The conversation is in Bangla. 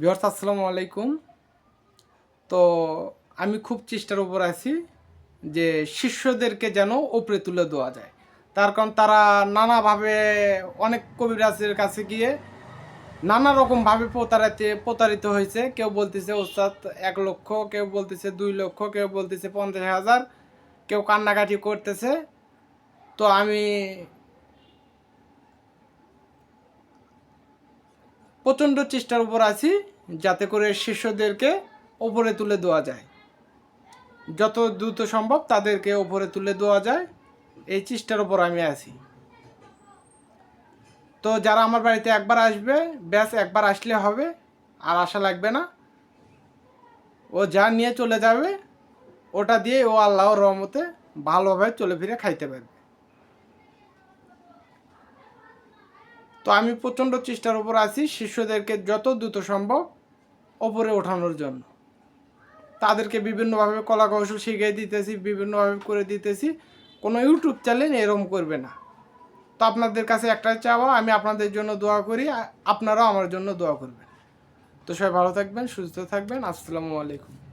বিহার আসসালামু আলাইকুম। তো আমি খুব চেষ্টার উপর আছি যে শিষ্যদেরকে যেন ওপরে তুলে দেওয়া যায়। তার কারণ তারা নানাভাবে অনেক কবিরাজের কাছে গিয়ে নানা রকমভাবে প্রতারিত প্রতারিত হয়েছে। কেউ বলতেছে, ওস্তাদ, এক লক্ষ। কেউ বলতেছে, দুই লক্ষ। কেউ বলতেছে, পঞ্চাশ হাজার। কেউ কান্নাকাটি করতেছে। তো আমি প্রচণ্ড চেষ্টার উপর আছি যাতে করে শিষ্যদেরকে ওপরে তুলে দেওয়া যায়। যত দ্রুত সম্ভব তাদেরকে ওপরে তুলে দেওয়া যায়। এই চেষ্টার উপর আমি আছি। তো যারা আমার বাড়িতে একবার আসবে, ব্যাস একবার আসলে হবে, আর আশা লাগবে না। ও যা নিয়ে চলে যাবে, ওটা দিয়ে ও আল্লাহর রহমতে ভালোভাবে চলে ফিরে খাইতে পারবে। তো আমি প্রচণ্ড চেষ্টার উপর আছি শিষ্যদেরকে যত দ্রুত সম্ভব ওপরে ওঠানোর জন্য। তাদেরকে বিভিন্নভাবে কলা কৌশল শিখিয়ে দিতেছি, বিভিন্নভাবে করে দিতেছি। কোনো ইউটিউব চ্যানেল এরকম করবে না। তো আপনাদের কাছে একটাই চাওয়া, আমি আপনাদের জন্য দোয়া করি, আপনারাও আমার জন্য দোয়া করবেন। তো সবাই ভালো থাকবেন, সুস্থ থাকবেন। আসসালামু আলাইকুম।